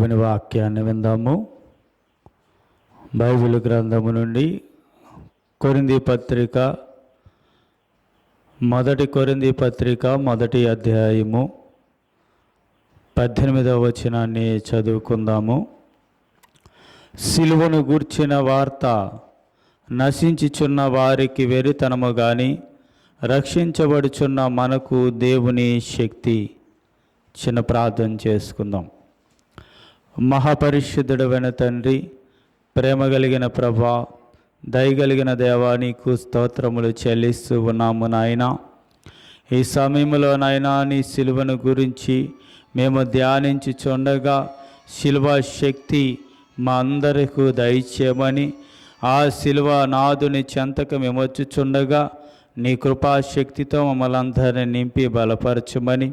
దేవుని వాక్యాన్ని విందాము. బైబిల్ గ్రంథము నుండి కొరింది పత్రిక మొదటి కొరింది పత్రిక మొదటి అధ్యాయము పద్దెనిమిదవ వచనాన్ని చదువుకుందాము. సిలువను గూర్చిన వార్త నశించుచున్న వారికి వెరితనము కానీ రక్షించబడుచున్న మనకు దేవుని శక్తి. చిన్న ప్రార్థన చేసుకుందాం. మహాపరిశుద్ధుడైన తండ్రి ప్రేమ కలిగిన ప్రభా దయగలిగిన దేవా నీకు స్తోత్రములు చెల్లిస్తూ ఉన్నాము నాయన. ఈ సమయంలో నాయనా నీ శిలువను గురించి మేము ధ్యానించి చూడగా శిలువ శక్తి మా అందరికీ దయచేయమని ఆ శిలువ నాదుని చెంతకు మేము వచ్చుచుండగా నీ కృపాశక్తితో మమ్మల్ని అందరినీ నింపి బలపరచమని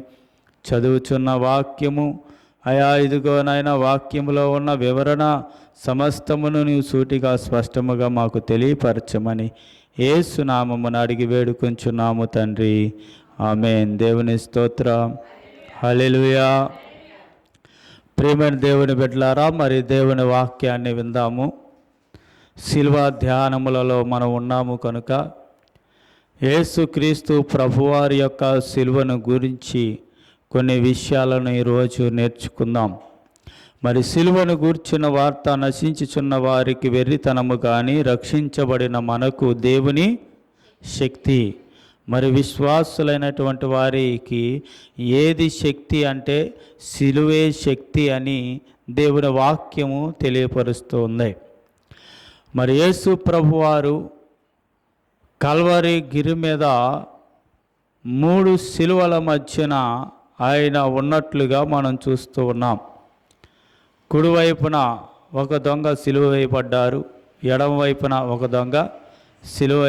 చదువుచున్న వాక్యము అయా ఇదిగో నాయన వాక్యంలో ఉన్న వివరణ సమస్తమును నీవు సూటిగా స్పష్టముగా మాకు తెలియపరచమని ఏసునామమును అడిగి వేడుకొంచున్నాము తండ్రి. ఆమెన్. దేవుని స్తోత్ర. హలెలుయా ప్రేమైన దేవుని బిడ్డలారా మరి దేవుని వాక్యాన్ని విందాము. శిల్వ ధ్యానములలో మనం ఉన్నాము కనుక యేసుక్రీస్తు ప్రభువారి యొక్క శిలువను గురించి కొన్ని విషయాలను ఈరోజు నేర్చుకుందాం. మరి సిలువను గూర్చిన వార్త నశించుచున్న వారికి వెర్రితనము కానీ రక్షించబడిన మనకు దేవుని శక్తి. మరి విశ్వాసులైనటువంటి వారికి ఏది శక్తి అంటే సిలువే శక్తి అని దేవుని వాక్యము తెలియపరుస్తూ ఉంది మరి యేసు ప్రభువారు కల్వరి గిరి మీద మూడు సిలువల మధ్యన ఆయన ఉన్నట్లుగా మనం చూస్తూ ఉన్నాం. కుడివైపున ఒక దొంగ సిలువ ఎడమవైపున ఎడమ వైపున ఒక దొంగ సిలువ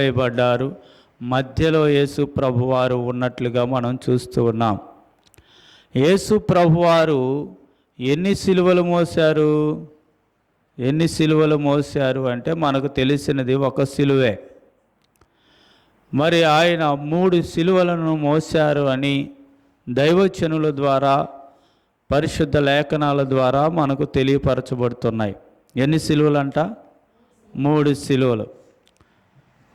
మధ్యలో యేసు ప్రభువారు ఉన్నట్లుగా మనం చూస్తూ ఉన్నాం. యేసు ప్రభువారు ఎన్ని సిలువలు మోశారు? ఎన్ని సిలువలు మోశారు అంటే మనకు తెలిసినది ఒక సిలువే. మరి ఆయన మూడు సిలువలను మోశారు అని దైవచనుల ద్వారా పరిశుద్ధ లేఖనాల ద్వారా మనకు తెలియపరచబడుతున్నాయి. ఎన్ని సిలువలు అంట మూడు సిలువలు.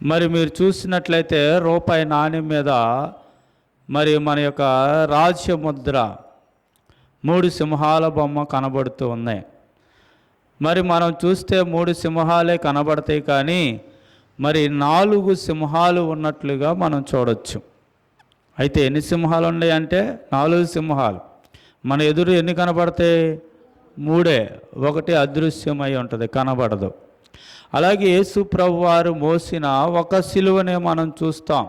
మరి మీరు చూసినట్లయితే రూపాయి నాణ్యం మీద మరి మన యొక్క రాజ్య ముద్ర మూడు సింహాల బొమ్మ కనబడుతూ ఉన్నాయి. మరి మనం చూస్తే మూడు సింహాలే కనబడతాయి కానీ మరి నాలుగు సింహాలు ఉన్నట్లుగా మనం చూడొచ్చు. అయితే ఎన్ని సింహాలు ఉన్నాయి అంటే నాలుగు సింహాలు. మన ఎదురు ఎన్ని కనబడతాయి? మూడే. ఒకటి అదృశ్యమై ఉంటుంది కనబడదు. అలాగే యేసు వారు మోసిన ఒక సిలువనే మనం చూస్తాం.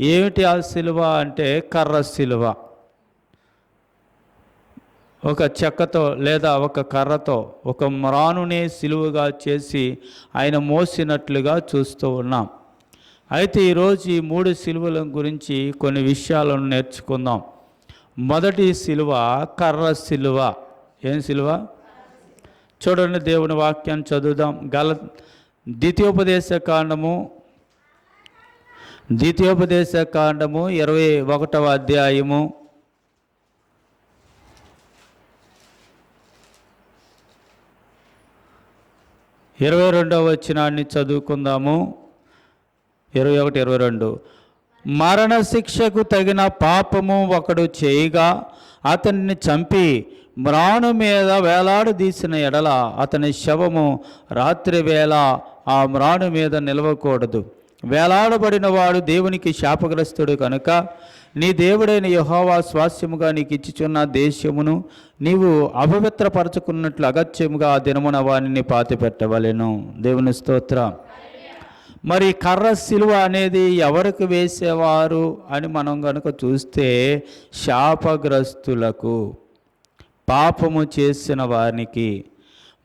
ఏమిటి ఆ సిలువ అంటే కర్ర సిలువ. ఒక చెక్కతో లేదా ఒక కర్రతో ఒక మ్రానునే సిలువగా చేసి ఆయన మోసినట్లుగా చూస్తూ ఉన్నాం. అయితే ఈరోజు ఈ మూడు సిలువల గురించి కొన్ని విషయాలను నేర్చుకుందాం. మొదటి సిలువ కర్ర సిలువ. ఏం సిలువ? చూడండి దేవుని వాక్యాన్ని చదువుదాం. గల ద్వితీయోపదేశ కాండము. ద్వితీయోపదేశ కాండము ఇరవై ఒకటవ అధ్యాయము. ఇరవై రెండవ వచనాన్ని చదువుకుందాము. ఇరవై ఒకటి ఇరవై రెండు. మరణశిక్షకు తగిన పాపము ఒకడు చేయగా అతన్ని చంపి మ్రాను మీద వేలాడదీసిన ఎడల అతని శవము రాత్రి వేళ ఆ మ్రాను మీద నిలవకూడదు. వేలాడబడిన వాడు దేవునికి శాపగ్రస్తుడు కనుక నీ దేవుడైన యహోవా స్వాస్యముగా నీకు ఇచ్చుచున్న దేశమును నీవు అపవిత్రపరచుకున్నట్లు అగత్యముగా ఆ దినమున వానిని పాతిపెట్టవలెను. దేవుని స్తోత్రం. మరి కర్ర సిలువ అనేది ఎవరికి వేసేవారు అని మనం కనుక చూస్తే శాపగ్రస్తులకు పాపము చేసిన వారికి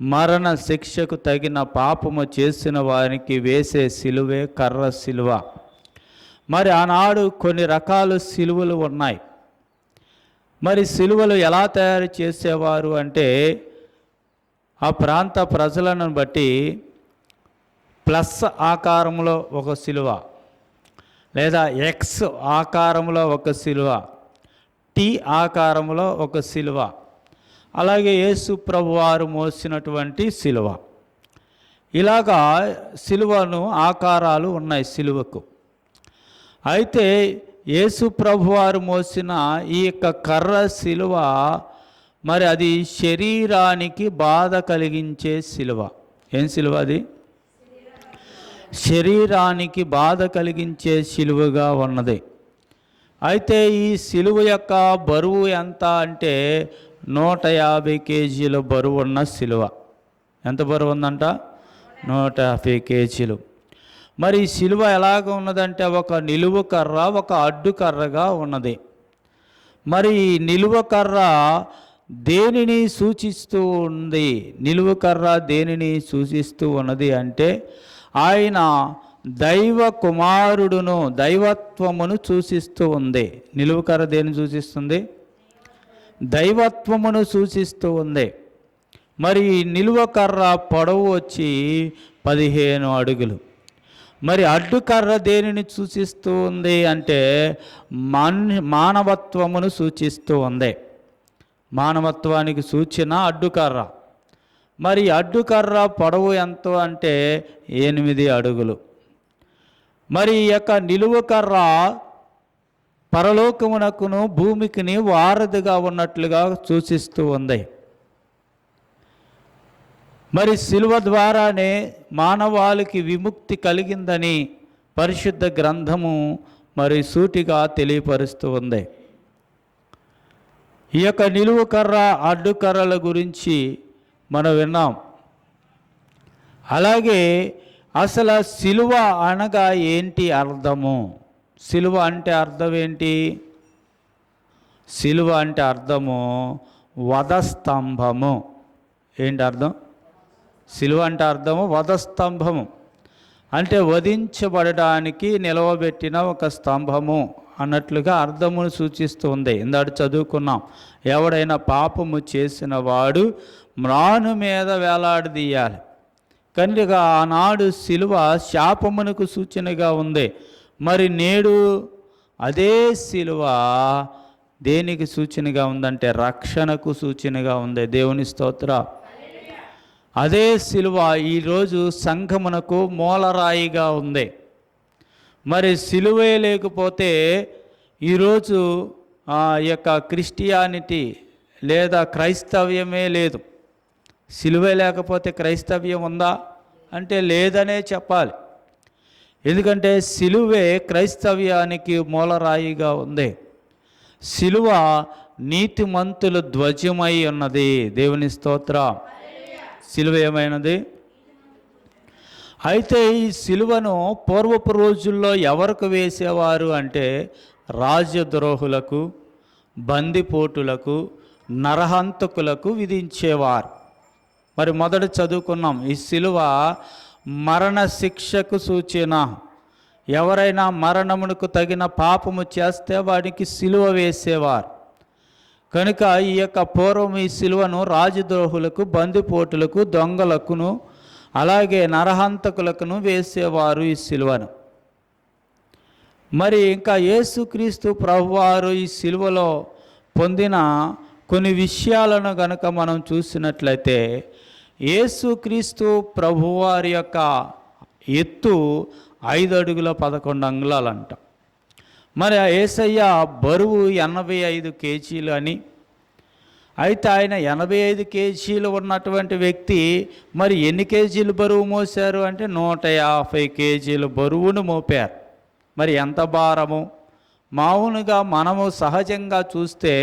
మరణ శిక్షకు తగిన పాపము చేసిన వారికి వేసే సిలువే కర్ర సిలువ. మరి ఆనాడు కొన్ని రకాల సిలువలు ఉన్నాయి. మరి సిలువలు ఎలా తయారు చేసేవారు అంటే ఆ ప్రాంత ప్రజలను బట్టి ప్లస్ ఆకారంలో ఒక సిలువ లేదా ఎక్స్ ఆకారంలో ఒక సిలువ టీ ఆకారంలో ఒక సిలువ. అలాగే యేసు ప్రభు వారు మోసినటువంటి సిలువ. ఇలాగా సిలువను ఆకారాలు ఉన్నాయి సిలువకు. అయితే యేసు ప్రభు వారు మోసిన ఈ యొక్క కర్ర సిలువ మరి అది శరీరానికి బాధ కలిగించే సిలువ. ఏం సిలువ అది? శరీరానికి బాధ కలిగించే సిలువగా ఉన్నది. అయితే ఈ సిలువ యొక్క బరువు ఎంత అంటే నూట యాభై కేజీల బరువు ఉన్న సిలువ. ఎంత బరువు ఉందంట? నూట యాభై కేజీలు. మరి ఈ సిలువ ఎలాగ ఉన్నదంటే ఒక నిలువ కర్ర ఒక అడ్డు కర్రగా ఉన్నది. మరి ఈ నిలువ కర్ర దేనిని సూచిస్తూ ఉంది? నిలువ కర్ర దేనిని సూచిస్తూ ఉన్నది అంటే ఆయన దైవ కుమారుడును దైవత్వమును సూచిస్తూ ఉంది. నిలువుకర దేని సూచిస్తుంది? దైవత్వమును సూచిస్తూ ఉంది. మరి నిలువకర్ర పొడవు వచ్చి పదిహేను అడుగులు. మరి అడ్డుకర్ర దేనిని సూచిస్తూ ఉంది అంటే మాన్ మానవత్వమును సూచిస్తూ ఉంది. మానవత్వానికి సూచన అడ్డుకర్ర మరి అడ్డుకర్ర పొడవు ఎంత అంటే ఎనిమిది అడుగులు. మరి ఈ యొక్క నిలువ కర్ర పరలోకమునకును భూమికిని వారధిగా ఉన్నట్లుగా సూచిస్తూ ఉంది. మరి శిలువ ద్వారానే మానవాళికి విముక్తి కలిగిందని పరిశుద్ధ గ్రంథము మరి సూటిగా తెలియపరుస్తూ ఉంది. ఈ యొక్క నిలువు కర్ర అడ్డుకర్రల గురించి మనం విన్నాం. అలాగే అసలు సిలువ అనగా ఏంటి అర్థము? సిలువ అంటే అర్థం ఏంటి? సిలువ అంటే అర్థము వధస్తంభము. ఏంటి అర్థం? సిలువ అంటే అర్థము వధస్తంభము. అంటే వధించబడడానికి నిలవబెట్టిన ఒక స్తంభము అన్నట్లుగా అర్థమును సూచిస్తుంది ఇందాడు చదువుకున్నాం. ఎవడైనా పాపము చేసిన వాడు మ్రాను మీద వేలాడదీయాలి కనుక ఆనాడు శిలువ శాపమునకు సూచనగా ఉంది. మరి నేడు అదే శిలువ దేనికి సూచనగా ఉందంటే రక్షణకు సూచనగా ఉంది. దేవుని స్తోత్ర. అదే శిలువ ఈరోజు సంఘమునకు మూలరాయిగా ఉంది. మరి సిలువే లేకపోతే ఈరోజు ఆ యొక్క క్రిస్టియానిటీ లేదా క్రైస్తవ్యమే లేదు. సిలువే లేకపోతే క్రైస్తవ్యం ఉందా అంటే లేదనే చెప్పాలి. ఎందుకంటే సిలువే క్రైస్తవ్యానికి మూలరాయిగా ఉంది. సిలువ నీతిమంతుల ధ్వజమై ఉన్నది. దేవుని స్తోత్ర. సిలువ ఏమైనది? అయితే ఈ సిలువను పూర్వపు రోజుల్లో ఎవరికి వేసేవారు అంటే రాజద్రోహులకు బందిపోటులకు నరహంతకులకు విధించేవారు. మరి మొదట చదువుకున్నాం. ఈ సిలువ మరణ శిక్షకు సూచన. ఎవరైనా మరణమునకు తగిన పాపము చేస్తే వాడికి సిలువ వేసేవారు. కనుక ఈ యొక్క పూర్వం ఈ సిలువను రాజద్రోహులకు బందిపోటులకు దొంగలకును అలాగే నరహంతకులకును వేసేవారు ఈ సిలువను. మరి ఇంకా యేసుక్రీస్తు ప్రభువారు ఈ సిలువలో పొందిన కొన్ని విషయాలను గనక మనం చూసినట్లయితే యేసుక్రీస్తు ప్రభువారి యొక్క ఎత్తు ఐదు అడుగుల పదకొండు అంగుళాలంట. మరి ఆ యేసయ్య బరువు ఎనభై ఐదు కేజీలు అని అయితే ఆయన ఎనభై ఐదు కేజీలు ఉన్నటువంటి వ్యక్తి మరి ఎన్ని కేజీలు బరువు మోశారు అంటే నూట యాభై కేజీలు బరువును మోపారు. మరి ఎంత భారము? మామూలుగా మనము సహజంగా చూస్తే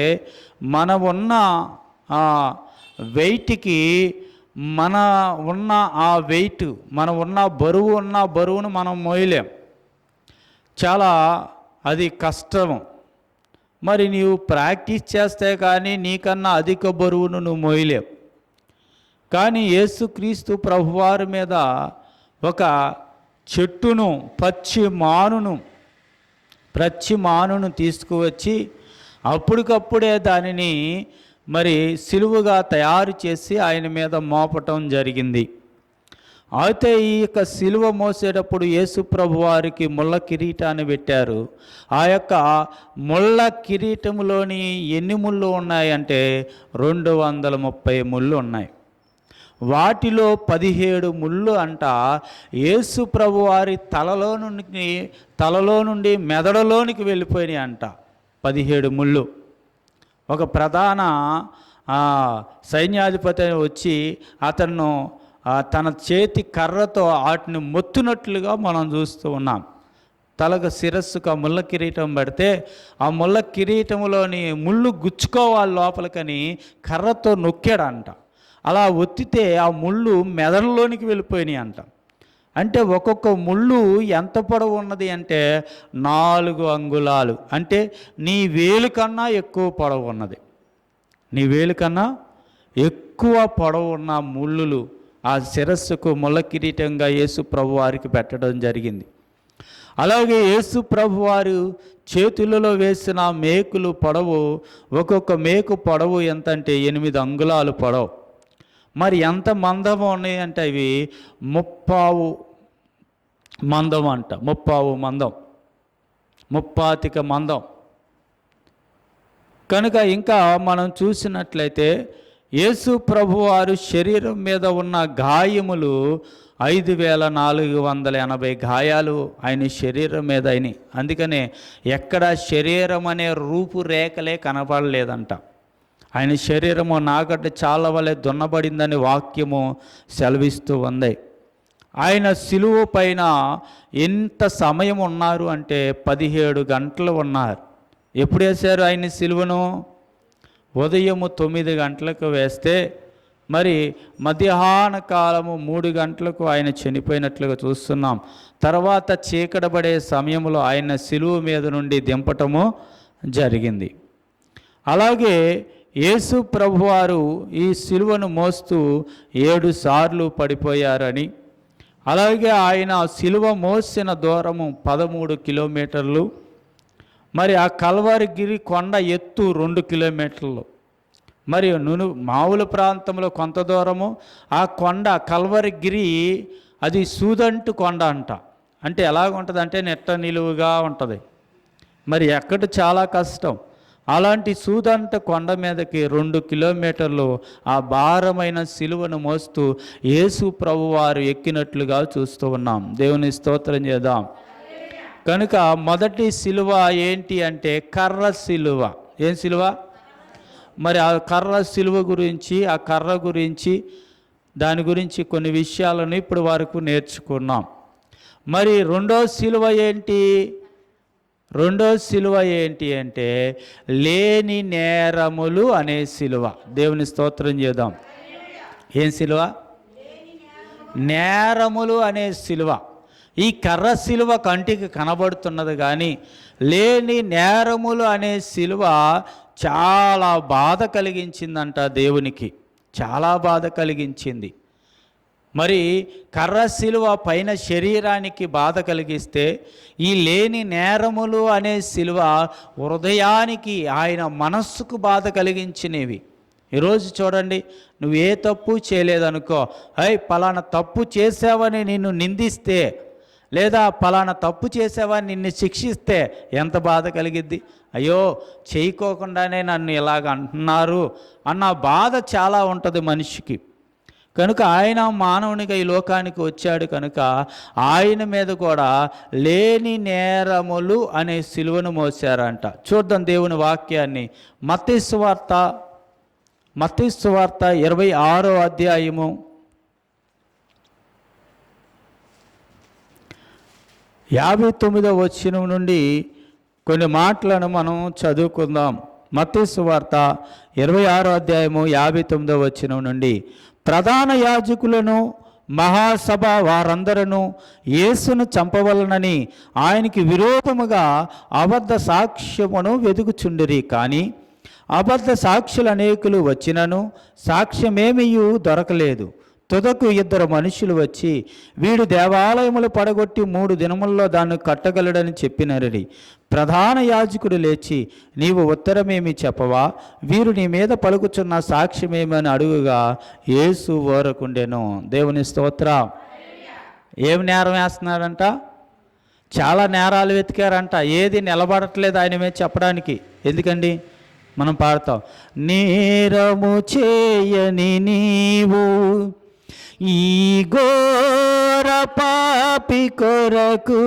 మనం ఉన్న ఆ వెయిట్కి మన ఉన్న ఆ వెయిట్ మనం ఉన్న బరువు ఉన్న బరువును మనం మోయలేం. చాలా అది కష్టము. మరి నీవు ప్రాక్టీస్ చేస్తే కానీ నీకన్నా అధిక బరువును నువ్వు మోయలేవు కానీ యేసుక్రీస్తు ప్రభువారి మీద ఒక చెట్టును పచ్చి మానును పచ్చి మానును తీసుకువచ్చి అప్పటికప్పుడే దానిని మరి సిలువుగా తయారు చేసి ఆయన మీద మోపటం జరిగింది. అయితే ఈ యొక్క సిలువ మోసేటప్పుడు యేసుప్రభు వారికి ముళ్ళ కిరీటాన్ని పెట్టారు. ఆ యొక్క ముళ్ళ కిరీటంలోని ఎన్ని ముళ్ళు ఉన్నాయంటే రెండు వందల ముప్పై ముళ్ళు ఉన్నాయి. వాటిలో పదిహేడు ముళ్ళు అంట. యేసు ప్రభు వారి తలలో నుండి తలలో నుండి మెదడులోనికి వెళ్ళిపోయినాయి అంట. పదిహేడు ముళ్ళు. ఒక ప్రధాన సైన్యాధిపతి వచ్చి అతను తన చేతి కర్రతో వాటిని మొత్తునట్లుగా మనం చూస్తూ ఉన్నాం. తలకు శిరస్సుకు ఆ ముళ్ళ కిరీటం పడితే ఆ ముళ్ళ కిరీటంలోని ముళ్ళు గుచ్చుకోవాలి లోపలికని కర్రతో నొక్కాడంట. అలా ఒత్తితే ఆ ముళ్ళు మెదడులోనికి వెళ్ళిపోయినాయి అంట. అంటే ఒక్కొక్క ముళ్ళు ఎంత పొడవు ఉన్నది అంటే నాలుగు అంగుళాలు. అంటే నీ వేలు కన్నా ఎక్కువ పొడవు ఉన్నది. నీ వేలు కన్నా ఎక్కువ పొడవు ఉన్న ముళ్ళులు ఆ శిరస్సుకు ముళ్ళ కిరీటంగా యేసు ప్రభు వారికి పెట్టడం జరిగింది. అలాగే యేసు ప్రభు వారు చేతులలో వేసిన మేకులు పొడవు ఒక్కొక్క మేకు పొడవు ఎంత అంటే ఎనిమిది అంగుళాలు పొడవు. మరి ఎంత మందము ఉన్నాయి అంటే అవి ముప్పావు మందం అంట. ముప్పావు మందం. ముప్పాతిక మందం. కనుక ఇంకా మనం చూసినట్లయితే యేసు ప్రభు వారు శరీరం మీద ఉన్న గాయములు ఐదు వేల నాలుగు వందల ఎనభై గాయాలు ఆయన శరీరం మీద అయినాయి. అందుకనే ఎక్కడ శరీరం అనే రూపురేఖలే కనపడలేదంట. ఆయన శరీరము నాగడ్డ చాలా వలె దున్నబడిందని వాక్యము సెలవిస్తూ ఉంది. ఆయన సిలువ పైన ఎంత సమయం ఉన్నారు అంటే పదిహేడు గంటలు ఉన్నారు. ఎప్పుడు వేశారు ఆయన సిలువను? ఉదయము తొమ్మిది గంటలకు వేస్తే మరి మధ్యాహ్న కాలము మూడు గంటలకు ఆయన చనిపోయినట్లుగా చూస్తున్నాం. తర్వాత చీకటబడే సమయంలో ఆయన సిలువ మీద నుండి దింపటము జరిగింది. అలాగే యేసు ప్రభువారు ఈ సిలువను మోస్తూ ఏడు సార్లు పడిపోయారని. అలాగే ఆయన సిలువ మోసిన దూరము పదమూడు కిలోమీటర్లు. మరి ఆ కల్వారిగిరి కొండ ఎత్తు రెండు కిలోమీటర్లు. మరి నును మామూలు ప్రాంతంలో కొంత దూరము ఆ కొండ కల్వరిగిరి అది సూదంటు కొండ అంట. అంటే ఎలాగ ఉంటుంది అంటే నెట్ట నిలువుగా ఉంటుంది. మరి ఎక్కడ చాలా కష్టం. అలాంటి సూదంట కొండ మీదకి రెండు కిలోమీటర్లు ఆ భారమైన సిలువను మోస్తూ యేసు ప్రభువారు ఎక్కినట్లుగా చూస్తూ ఉన్నాం. దేవుని స్తోత్రం చేద్దాం. కనుక మొదటి సిలువ ఏంటి అంటే కర్ర సిలువ. ఏం సిలువ? మరి ఆ కర్ర సిలువ గురించి ఆ కర్ర గురించి దాని గురించి కొన్ని విషయాలను ఇప్పుడు వరకు నేర్చుకున్నాం. మరి రెండో సిలువ ఏంటి? రెండో సిలువ ఏంటి అంటే లేని నేరములు అనే సిలువ. దేవుని స్తోత్రం చేద్దాం. ఏం సిలువ? నేరములు అనే సిలువ. ఈ కర్ర సిలువ కంటికి కనబడుతున్నది కానీ లేని నేరములు అనే సిలువ చాలా బాధ కలిగించిందంట దేవునికి. చాలా బాధ కలిగించింది. మరి కర్ర శిలువ పైన శరీరానికి బాధ కలిగిస్తే ఈ లేని నేరములు అనే శిలువ హృదయానికి ఆయన మనస్సుకు బాధ కలిగించినవి. ఈరోజు చూడండి నువ్వు ఏ తప్పు చేయలేదనుకో అయ్ పలానా తప్పు చేసావని నిన్ను నిందిస్తే లేదా పలానా తప్పు చేసావని నిన్ను శిక్షిస్తే ఎంత బాధ కలిగిద్ది? అయ్యో చేయకోకుండానే నన్ను ఇలాగ అంటున్నారు అన్న బాధ చాలా ఉంటుంది మనిషికి. కనుక ఆయన మానవునిగా ఈ లోకానికి వచ్చాడు కనుక ఆయన మీద కూడా లేని నేరములు అనే సిలువను మోసారంట చూద్దాం దేవుని వాక్యాన్ని. మతీశ్వార్త మతీశ్వార్త ఇరవై ఆరో అధ్యాయము. యాభై తొమ్మిదో వచ్చిన నుండి కొన్ని మాటలను మనం చదువుకుందాం. మత్తయి వార్త ఇరవై ఆరో అధ్యాయము యాభై తొమ్మిదో వచ్చిన నుండి. ప్రధాన యాజకులను మహాసభ వారందరను యేసును చంపవలనని ఆయనకి విరోధముగా అబద్ధ సాక్ష్యమును వెదుకుచుండిరి. కానీ అబద్ధ సాక్షులు అనేకులు వచ్చినను సాక్ష్యమేమీ దొరకలేదు. తుదకు ఇద్దరు మనుషులు వచ్చి వీడు దేవాలయములు పడగొట్టి మూడు దినముల్లో దాన్ని కట్టగలడని చెప్పినరడి. ప్రధాన యాజకుడు లేచి నీవు ఉత్తరమేమి చెప్పవా? వీరు నీ మీద పలుకుచున్న సాక్ష్యమేమని అడుగుగా యేసు ఓరకుండెను దేవుని స్తోత్ర. ఏం నేరం వేస్తున్నాడంట? చాలా నేరాలు వెతికారంట. ఏది నిలబడట్లేదు ఆయన మీద చెప్పడానికి. ఎందుకండి? మనం పాడతాం. నేరము చేయని నీవు ఈ ఘోర పాపి కొరకు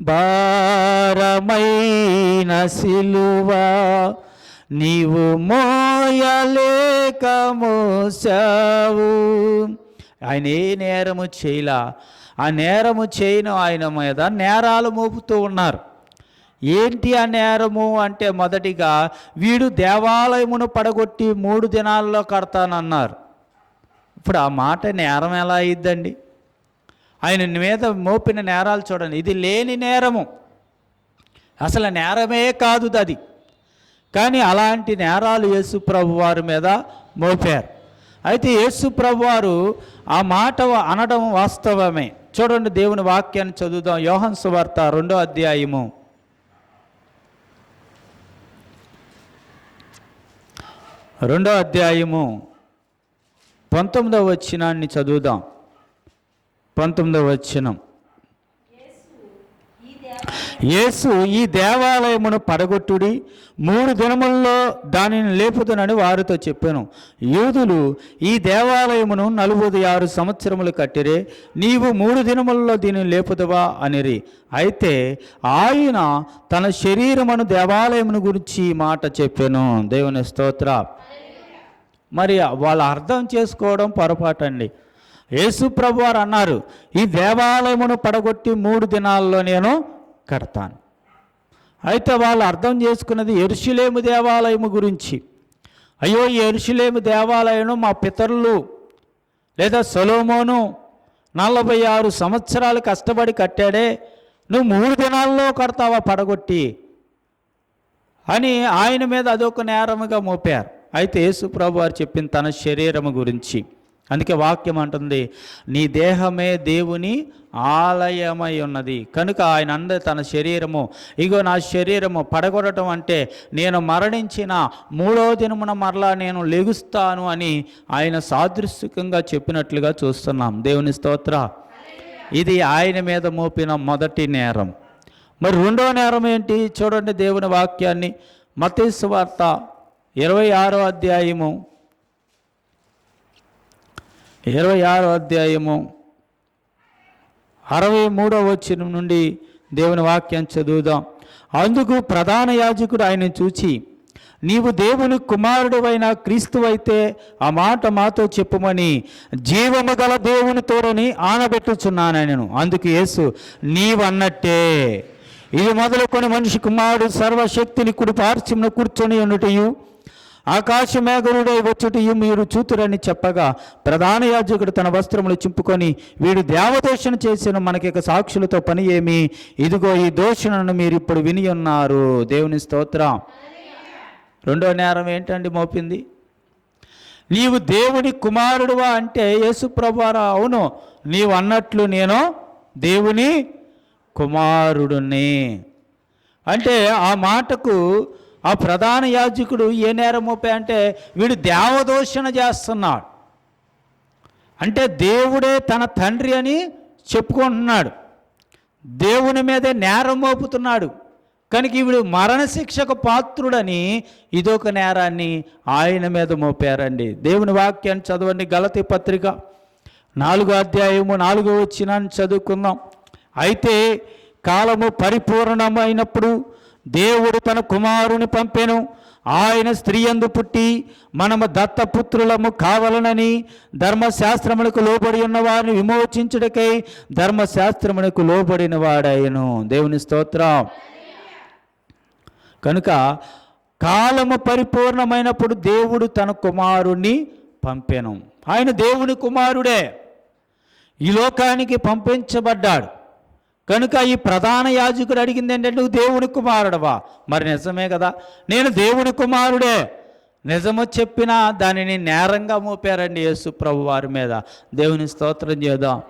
భారమైన సిలువా నీవు మోయలేక మోసావు. ఆయన ఏ నేరము చేయలా ఆ నేరము చేయను ఆయన మీద నేరాలు మోపుతూ ఉన్నారు. ఏంటి ఆ నేరము అంటే మొదటిగా వీడు దేవాలయమును పడగొట్టి మూడు దినాల్లో కడతానన్నారు. ఇప్పుడు ఆ మాట నేరం ఎలా అయ్యిద్దండి ఆయన మీద మోపిన నేరాలు చూడండి. ఇది లేని నేరము. అసలు నేరమే కాదు అది. కానీ అలాంటి నేరాలు యేసు ప్రభు వారి మీద మోపారు. అయితే యేసు ప్రభు వారు ఆ మాట అనడం వాస్తవమే. చూడండి దేవుని వాక్యాన్ని చదువుదాం. యోహన్ సువార్త రెండో అధ్యాయము. రెండో అధ్యాయము. పంతొమ్మిదవ వచ్చినాన్ని చదువుదాం. పంతొమ్మిదవ వచ్చినం యేసు ఈ దేవాలయమును పడగొట్టుడి మూడు దినముల్లో దానిని లేపుదనని వారితో చెప్పాను. యూదులు ఈ దేవాలయమును నలుగుది ఆరు సంవత్సరములు కట్టిరే నీవు మూడు దినముల్లో దీనిని లేపుదవా అనిరి. అయితే ఆయన తన శరీరమును దేవాలయమును గురించి మాట చెప్పాను. దేవుని స్తోత్ర. మరి వాళ్ళు అర్థం చేసుకోవడం పొరపాటండి. అండి యేసుప్రభు వారు అన్నారు ఈ దేవాలయమును పడగొట్టి మూడు దినాల్లో నేను కడతాను. అయితే వాళ్ళు అర్థం చేసుకున్నది ఎరుషులేము దేవాలయము గురించి. అయ్యో ఈ ఎరుషులేము దేవాలయం మా పితరులు లేదా సొలోమోను నలభై ఆరు సంవత్సరాలు కష్టపడి కట్టాడే నువ్వు మూడు దినాల్లో కడతావా పడగొట్టి? అని ఆయన మీద అదొక నేరముగా మోపారు. అయితే యేసుప్రభు వారు చెప్పిన తన శరీరము గురించి. అందుకే వాక్యం అంటుంది నీ దేహమే దేవుని ఆలయమై ఉన్నది. కనుక ఆయన అందరి తన శరీరము ఇగో నా శరీరము పడగొడటం అంటే నేను మరణించిన మూడో దినమున మరలా నేను లెగుస్తాను అని ఆయన సాదృశ్యకంగా చెప్పినట్లుగా చూస్తున్నాం. దేవుని స్తోత్ర. ఇది ఆయన మీద మోపిన మొదటి నేరం. మరి రెండో నేరం ఏంటి? చూడండి దేవుని వాక్యాన్ని. మతేశ్వార్త ఇరవై ఆరో అధ్యాయము. ఇరవై ఆరో అధ్యాయము. అరవై మూడో వచ్చిన నుండి దేవుని వాక్యం చదువుదాం. అందుకు ప్రధాన యాజకుడు ఆయన చూచి నీవు దేవుని కుమారుడువైన క్రీస్తువైతే ఆ మాట మాతో చెప్పుమని జీవము గల దేవుని తోడని ఆనబెట్టుచున్నాను నేను అందుకు యేసు నీవన్నట్టే. ఇది మొదలుకొని మనిషి కుమారుడు సర్వశక్తిని కుడి పార్శ్వమున కూర్చొని ఉన్నటయు ఆకాశ మేఘరుడై వచ్చుటయు మీరు చూతురని చెప్పగా ప్రధాన యాజకుడు తన వస్త్రములు చింపుకొని వీడు దేవదోషణ చేసిన మనకి సాక్షులతో పని ఏమి? ఇదిగో ఈ దోషణను మీరు ఇప్పుడు విని ఉన్నారు. దేవుని స్తోత్రం. రెండో నేరం ఏంటండి మోపింది? నీవు దేవుని కుమారుడువా అంటే యేసుప్రభారా అవును నీవు అన్నట్లు నేను దేవుని కుమారుడుని. అంటే ఆ మాటకు ఆ ప్రధాన యాజకుడు ఏ నేరం మోపే అంటే వీడు దేవదోషణ చేస్తున్నాడు. అంటే దేవుడే తన తండ్రి అని చెప్పుకుంటున్నాడు. దేవుని మీదే నేరం మోపుతున్నాడు. కనుక వీడు మరణశిక్షకు పాత్రుడని ఇదొక నేరాన్ని ఆయన మీద మోపారండి. దేవుని వాక్యాన్ని చదవండి. గలతి పత్రిక నాలుగో అధ్యాయము నాలుగో వచ్చినాన్ని చదువుకుందాం. అయితే కాలము పరిపూర్ణమైనప్పుడు దేవుడు తన కుమారుని పంపెను. ఆయన స్త్రీ అందు పుట్టి మనము దత్తపుత్రులము కావలనని ధర్మశాస్త్రములకు లోబడి ఉన్న వారిని విమోచించుటకై ధర్మశాస్త్రమునకు లోబడిన వాడాయను దేవుని స్తోత్రం. కనుక కాలము పరిపూర్ణమైనప్పుడు దేవుడు తన కుమారుణ్ణి పంపెను. ఆయన దేవుని కుమారుడే. ఈ లోకానికి పంపించబడ్డాడు. కనుక ఈ ప్రధాన యాజకుడు అడిగింది ఏంటంటే నువ్వు దేవుని కుమారుడవా? మరి నిజమే కదా. నేను దేవుని కుమారుడే. నిజము చెప్పినా దానిని నేరంగా మోపారండి యేసు ప్రభు వారి మీద. దేవుని స్తోత్రం చేద్దాం.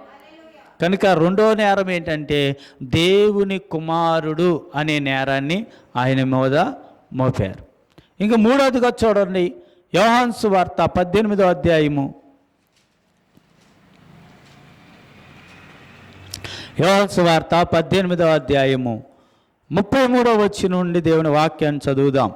కనుక రెండో నేరం ఏంటంటే దేవుని కుమారుడు అనే నేరాన్ని ఆయన మీద మోపారు. ఇంకా మూడోదిగా చూడండి యోహాన్సు వార్త పద్దెనిమిదో అధ్యాయము. యోహాన్స్ వార్త పద్దెనిమిదవ అధ్యాయము. ముప్పై మూడవ వచ్చి నుండి దేవుని వాక్యాన్ని చదువుదాం.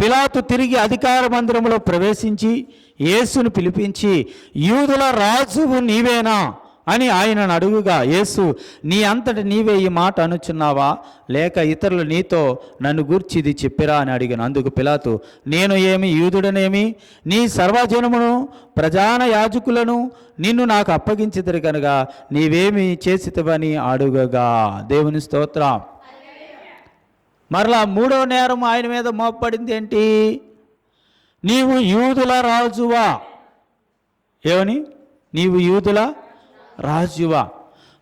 పిలాతు తిరిగి అధికార మందిరంలో ప్రవేశించి యేసును పిలిపించి యూదుల రాజువు నీవేనా? అని ఆయనను అడుగుగా యేసు నీ అంతటి నీవే ఈ మాట అనుచున్నావా? లేక ఇతరులు నీతో నన్ను గూర్చిది చెప్పిరా? అని అడిగాను. అందుకు పిలాతు నేను ఏమి యూదుడనేమి? నీ సర్వజనమును ప్రధాన యాజకులను నిన్ను నాకు అప్పగించిద్దరు కనుక నీవేమి చేసితవని అడుగగా. దేవుని స్తోత్రం. మరలా మూడో నేరం ఆయన మీద మోపడింది ఏంటి? నీవు యూదుల రాజువా. ఏమని? నీవు యూదుల రాజువా.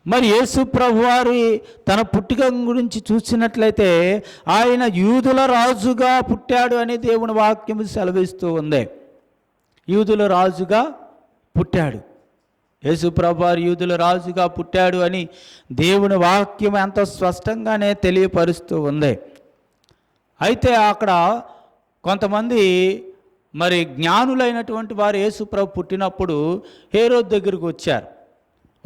మరి యేసు ప్రభు వారి తన పుట్టుక గురించి చూసినట్లయితే ఆయన యూదుల రాజుగా పుట్టాడు అని దేవుని వాక్యం సెలవిస్తూ ఉంది. యూదుల రాజుగా పుట్టాడు. యేసు వారు యూదుల రాజుగా పుట్టాడు అని దేవుని వాక్యం ఎంత స్పష్టంగానే తెలియపరుస్తూ ఉంది. అయితే అక్కడ కొంతమంది మరి జ్ఞానులైనటువంటి వారు యేసుప్రభు పుట్టినప్పుడు హేరోద్ దగ్గరికి వచ్చారు.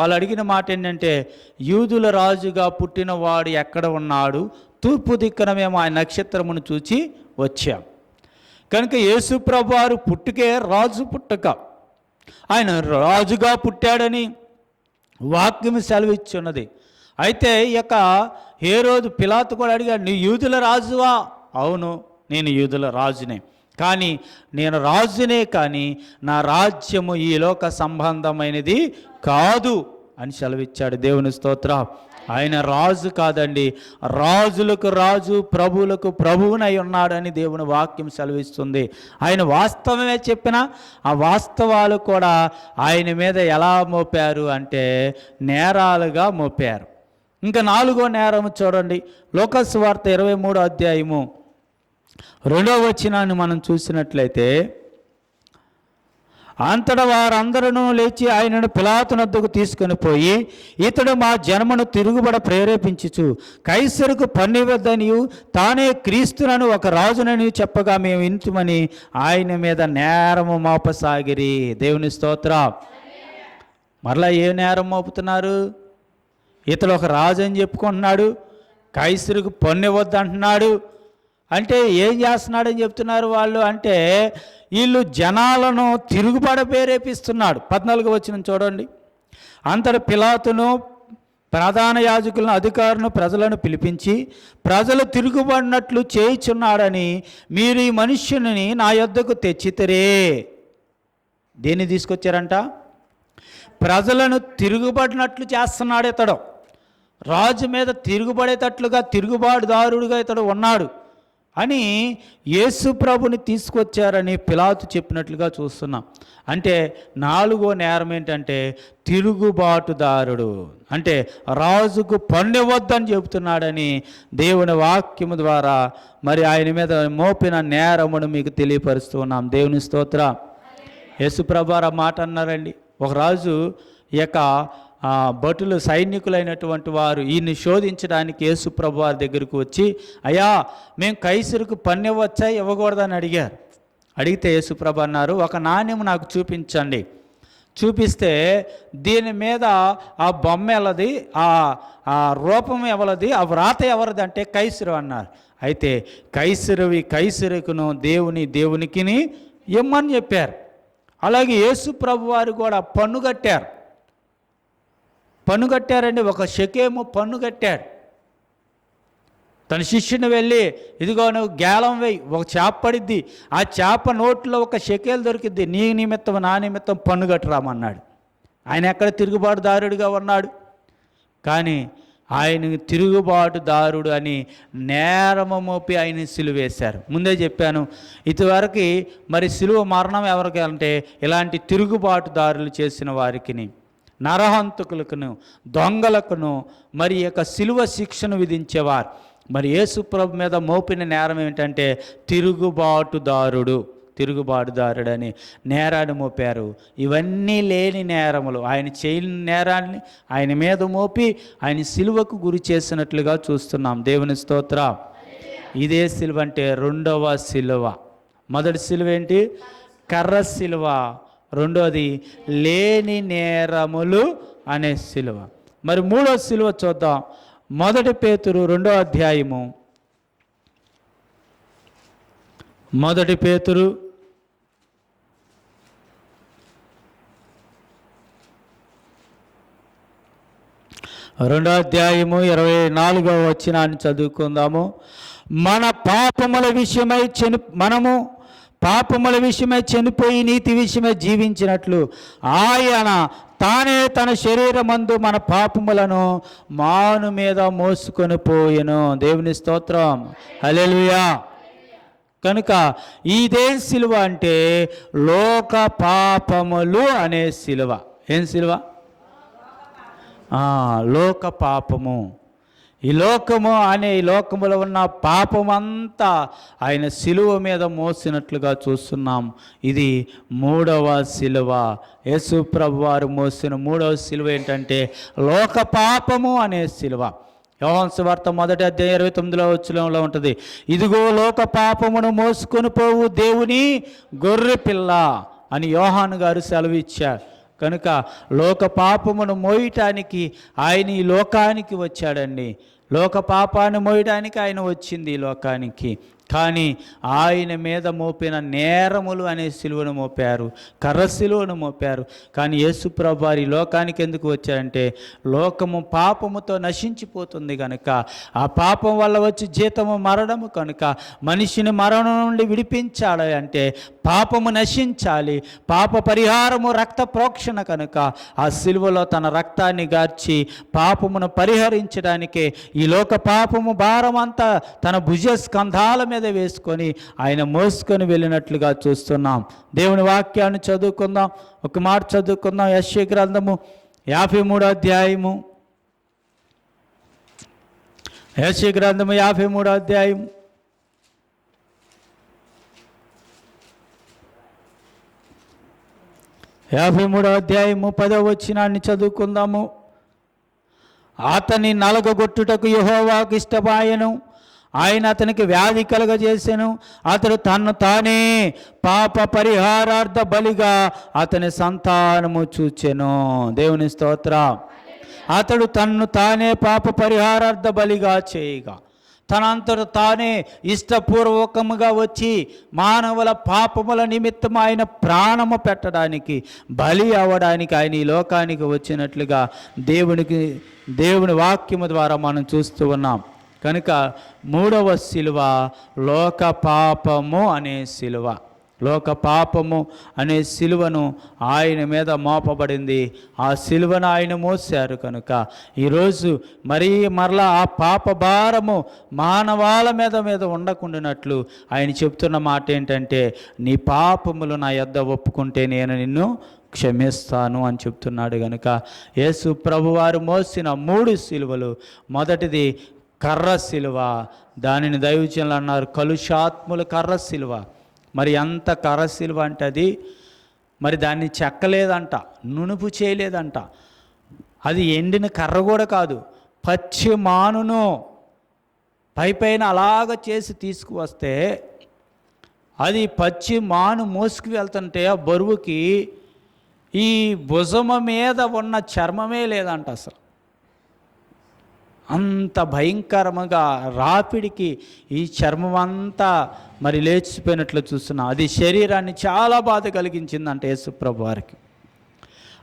వాళ్ళు అడిగిన మాట ఏంటంటే యూదుల రాజుగా పుట్టిన వాడు ఎక్కడ ఉన్నాడు? తూర్పు దిక్కున మేము ఆ నక్షత్రమును చూచి వచ్చాం. కనుక యేసుప్రభు వారు పుట్టుకే రాజు పుట్టక. ఆయన రాజుగా పుట్టాడని వాక్యం సెలవిచ్చున్నది. అయితే ఈ యొక్క ఏ రోజు పిలాతు కూడా అడిగాడు నీ యూదుల రాజువా? అవును నేను యూదుల రాజునే. కానీ నేను రాజునే కానీ నా రాజ్యము ఈ లోక సంబంధమైనది కాదు అని సెలవిచ్చాడు దేవుని స్తోత్ర. ఆయన రాజు కాదండి. రాజులకు రాజు ప్రభువులకు ప్రభువునై ఉన్నాడని దేవుని వాక్యం సెలవిస్తుంది. ఆయన వాస్తవమే చెప్పిన ఆ వాస్తవాలు కూడా ఆయన మీద ఎలా మోపారు అంటే నేరాలుగా మోపారు. ఇంకా నాలుగో నేరం చూడండి. లోకస్ వార్త ఇరవై మూడో అధ్యాయము. రెండవ వచనాన్ని మనం చూసినట్లయితే అంతట వారందరూ లేచి ఆయనను పిలాతునద్దుకు తీసుకుని పోయి ఇతడు మా జన్మను తిరుగుబడ ప్రేరేపించుచు కైసరుకు పన్నివద్దనియు తానే క్రీస్తునను ఒక రాజునని చెప్పగా మేము ఇంటుమని ఆయన మీద నేరము మోపసాగిరి. దేవుని స్తోత్ర. మరలా ఏ నేరం మోపుతున్నారు? ఇతడు ఒక రాజు అని చెప్పుకుంటున్నాడు కైసరుకు పన్నివద్దు అంటున్నాడు అంటే ఏం చేస్తున్నాడని చెప్తున్నారు వాళ్ళు అంటే వీళ్ళు జనాలను తిరుగుబడ ప్రేరేపిస్తున్నాడు. పద్నాలుగు వచ్చిన చూడండి. అంతటి పిలాతును ప్రధాన యాజకులను అధికారులను ప్రజలను పిలిపించి ప్రజలు తిరుగుబడినట్లు చేయుచున్నాడని మీరు ఈ మనుష్యుని నా యొద్దకు తెచ్చితరే. దేన్ని తీసుకొచ్చారంట? ప్రజలను తిరుగుబడినట్లు చేస్తున్నాడు ఇతడు. రాజు మీద తిరుగుబడేటట్లుగా తిరుగుబాటుదారుడుగా ఇతడు ఉన్నాడు. అని యేసు ప్రభుని తీసుకొచ్చారని పిలాతు చెప్పినట్లుగా చూస్తున్నాం. అంటే నాలుగో నేరం ఏంటంటే తిరుగుబాటుదారుడు. అంటే రాజుకు పన్నివద్దని చెబుతున్నాడని దేవుని వాక్యము ద్వారా మరి ఆయన మీద మోపిన నేరమును మీకు తెలియపరుస్తూ ఉన్నాం. దేవుని స్తోత్ర. యేసుప్రభార మాట అన్నారండి. ఒక రాజు ఈ యొక్క భటులు సైనికులైనటువంటి వారు ఈయన్ని శోధించడానికి యేసుప్రభు వారి దగ్గరకు వచ్చి అయ్యా మేము కైసరుకు పన్నెవచ్చా ఇవ్వకూడదని అడిగారు. అడిగితే యేసుప్రభు అన్నారు ఒక నాణ్యం నాకు చూపించండి. చూపిస్తే దీని మీద ఆ బొమ్మ ఎవలది ఆ ఆ రూపం ఎవలది ఆ వ్రాత ఎవరిది? అంటే కైసురు అన్నారు. అయితే కైసురువి కైసురుకును దేవుని దేవునికిని ఇమ్మని చెప్పారు. అలాగే యేసు ప్రభు వారు కూడా పన్ను కట్టారు. పన్ను కట్టారండి. ఒక షకేము పన్ను కట్టాడు తన శిష్యుని వెళ్ళి ఇదిగో నువ్వు గేలం వేయి ఒక చేప పడిద్ది. ఆ చేప నోట్లో ఒక షకేలు దొరికిద్ది. నీ నిమిత్తం నా నిమిత్తం పన్ను కట్టరామన్నాడు. ఆయన ఎక్కడ తిరుగుబాటుదారుడిగా ఉన్నాడు? కానీ ఆయన తిరుగుబాటుదారుడు అని నేరము మోపి ఆయన సిలువేశారు ముందే చెప్పాను ఇదివరకు మరి సిలువ మరణం ఎవరికి అంటే ఇలాంటి తిరుగుబాటుదారులు చేసిన వారికిని నరహంతకులకును దొంగలకును మరి యొక్క శిలువ శిక్షను విధించేవారు. మరి యేసుప్రభు మీద మోపిన నేరం ఏంటంటే తిరుగుబాటుదారుడు తిరుగుబాటుదారుడని నేరాన్ని మోపారు. ఇవన్నీ లేని నేరములు. ఆయన చేయని నేరాన్ని ఆయన మీద మోపి ఆయన సిలువకు గురి చేసినట్లుగా చూస్తున్నాం. దేవుని స్తోత్ర. ఇదే సిలువ అంటే రెండవ సిలువ. మొదటి సిలువ ఏంటి? కర్ర సిలువ. రెండోది లేని నేరములు అనే సిలువ. మరి మూడో సిలువ చూద్దాం. మొదటి పేతురు రెండో అధ్యాయము. మొదటి పేతురు రెండో అధ్యాయము ఇరవై నాలుగవ వచ్చినాన్ని చదువుకుందాము. మన పాపముల విషయమై చని మనము పాపముల విషయమే చనిపోయి నీతి విషయమే జీవించినట్లు ఆయన తానే తన శరీరమందు మన పాపములను మాను మీద మోసుకొని పోయెను. దేవుని స్తోత్రం. హలెలుయా కనుక ఇదే సిలువ అంటే లోక పాపములు అనే సిలువ. ఏం సిలువ? లోక పాపము. ఈ లోకము అనే ఈ లోకములో ఉన్న పాపమంతా ఆయన సిలువ మీద మోసినట్లుగా చూస్తున్నాం. ఇది మూడవ సిలువ. యేసు ప్రభు వారు మోసిన మూడవ సిలువ ఏంటంటే లోక పాపము అనే సిలువ. యోహాన్ వార్త మొదటి అధ్యాయం ఇరవై తొమ్మిదిలో వచ్చులో ఉంటుంది. ఇదిగో లోక పాపమును మోసుకొని పోవు దేవుని గొర్రె పిల్ల అని యోహాన్ గారు సెలవు ఇచ్చారు కనుక లోక పాపమును మోయటానికి ఆయన ఈ లోకానికి వచ్చాడండి. లోక పాపాన్ని మోయడానికి ఆయన వచ్చింది ఈ లోకానికి. కానీ ఆయన మీద మోపిన నేరములు అనే సిలువను మోపారు కర్ర సిలువను మోపారు. కానీ యేసుప్రభు వారి లోకానికి ఎందుకు వచ్చారంటే లోకము పాపముతో నశించిపోతుంది కనుక ఆ పాపం వల్ల వచ్చి జీతము మరణము కనుక మనిషిని మరణం నుండి విడిపించాలి అంటే పాపము నశించాలి పాప పరిహారము రక్త ప్రోక్షణ కనుక ఆ సిలువలో తన రక్తాన్ని గార్చి పాపమును పరిహరించడానికే ఈ లోక పాపము భారమంతా తన భుజ స్కంధాల మీద వేసుకొని ఆయన మోసుకొని వెళ్ళినట్లుగా చూస్తున్నాం. దేవుని వాక్యాన్ని చదువుకుందాం. ఒక మాట చదువుకుందాం. యశ్వ గ్రంథము యాభై మూడో అధ్యాయము. యశ్వ గ్రంథము యాభై మూడో అధ్యాయం యాభై మూడో అధ్యాయము పదో వచ్చినాన్ని చదువుకుందాము. అతని నలగగొట్టుటకు యహోవాకు ఇష్టమాయను ఆయన అతనికి వ్యాధి కలగజేసెను. అతడు తన్ను తానే పాప పరిహారార్థ బలిగా అతని సంతానము చూచెను. దేవుని స్తోత్ర. అతడు తన్ను తానే పాప పరిహారార్థ బలిగా చేయగా. తనంతట తానే ఇష్టపూర్వకముగా వచ్చి మానవుల పాపముల నిమిత్తం ఆయన ప్రాణము పెట్టడానికి బలి అవ్వడానికి ఆయన ఈ లోకానికి వచ్చినట్లుగా దేవునికి దేవుని వాక్యము ద్వారా మనం చూస్తూ ఉన్నాం. కనుక మూడవ శిలువ లోక పాపము అనే శిలువ లోక పాపము అనే సిలువను ఆయన మీద మోపబడింది. ఆ సిలువను ఆయన మోసారు కనుక. ఈరోజు మరీ మరలా ఆ పాప భారము మానవాళ మీద మీద ఉండకుండానట్లు ఆయన చెప్తున్న మాట ఏంటంటే నీ పాపములు నా యొద్ద ఒప్పుకుంటే నేను నిన్ను క్షమిస్తాను అని చెప్తున్నాడు కనుక యేసు ప్రభువారు మోసిన మూడు సిలువలు. మొదటిది కర్ర సిలువ. దానిని దైవచనులు అన్నారు కలుషాత్ముల కర్ర సిలువ. మరి ఎంత కర్ర సిలువ అంటే అది? మరి దాన్ని చెక్కలేదంట నునుపు చేయలేదంట. అది ఎండిన కర్ర కూడా కాదు పచ్చి మానును పై పైన అలాగ చేసి తీసుకువస్తే అది పచ్చి మాను మోసుకు వెళ్తుంటే ఆ బరువుకి ఈ భుజమ మీద ఉన్న చర్మమే లేదంట అసలు. అంత భయంకరముగా రాపిడికి ఈ చర్మం అంతా మరి లేచిపోయినట్లు చూస్తున్నాం. అది శరీరాన్ని చాలా బాధ కలిగించిందంట యేసుప్రభు వారికి.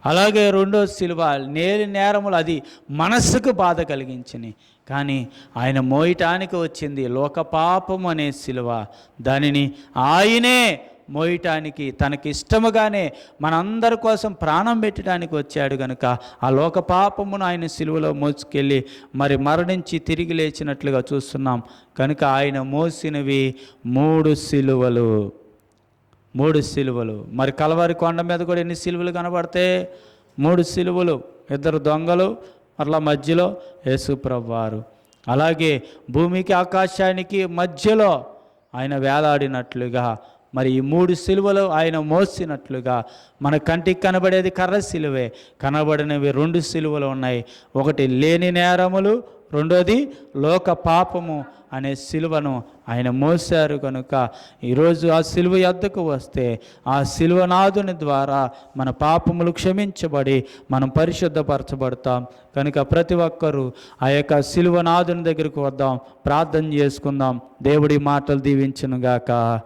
అలాగే రెండో సిలువ నేలి నేరములు అది మనస్సుకు బాధ కలిగించినాయి. కానీ ఆయన మోయటానికి వచ్చింది లోక పాపం అనే సిలువ. దానిని ఆయనే మోయటానికి తనకి ఇష్టముగానే మనందరి కోసం ప్రాణం పెట్టడానికి వచ్చాడు కనుక ఆ లోక పాపమును ఆయన సిలువలో మోసుకెళ్ళి మరి మరణించి తిరిగి లేచినట్లుగా చూస్తున్నాం. కనుక ఆయన మోసినవి మూడు సిలువలు. మూడు సిలువలు. మరి కలవారి కొండ మీద కూడా ఎన్ని సిలువలు కనబడితే మూడు సిలువలు. ఇద్దరు దొంగలు మరలా మధ్యలో యేసుప్రవ్వారు అలాగే భూమికి ఆకాశానికి మధ్యలో ఆయన వేలాడినట్లుగా మరి ఈ మూడు సిలువలు ఆయన మోసినట్లుగా మన కంటికి కనబడేది కర్ర సిలువే. కనబడినవి రెండు సిలువలు ఉన్నాయి. ఒకటి లేని నేరములు రెండోది లోక పాపము అనే సిలువను ఆయన మోశారు కనుక. ఈరోజు ఆ సిలువ ఎద్దకు వస్తే ఆ సిలువనాథుని ద్వారా మన పాపములు క్షమించబడి మనం పరిశుద్ధపరచబడతాం. కనుక ప్రతి ఒక్కరూ ఆ యొక్క సిలువనాథుని దగ్గరికి వద్దాం. ప్రార్థన చేసుకుందాం. దేవుడి మాటలు దీవించునుగాక.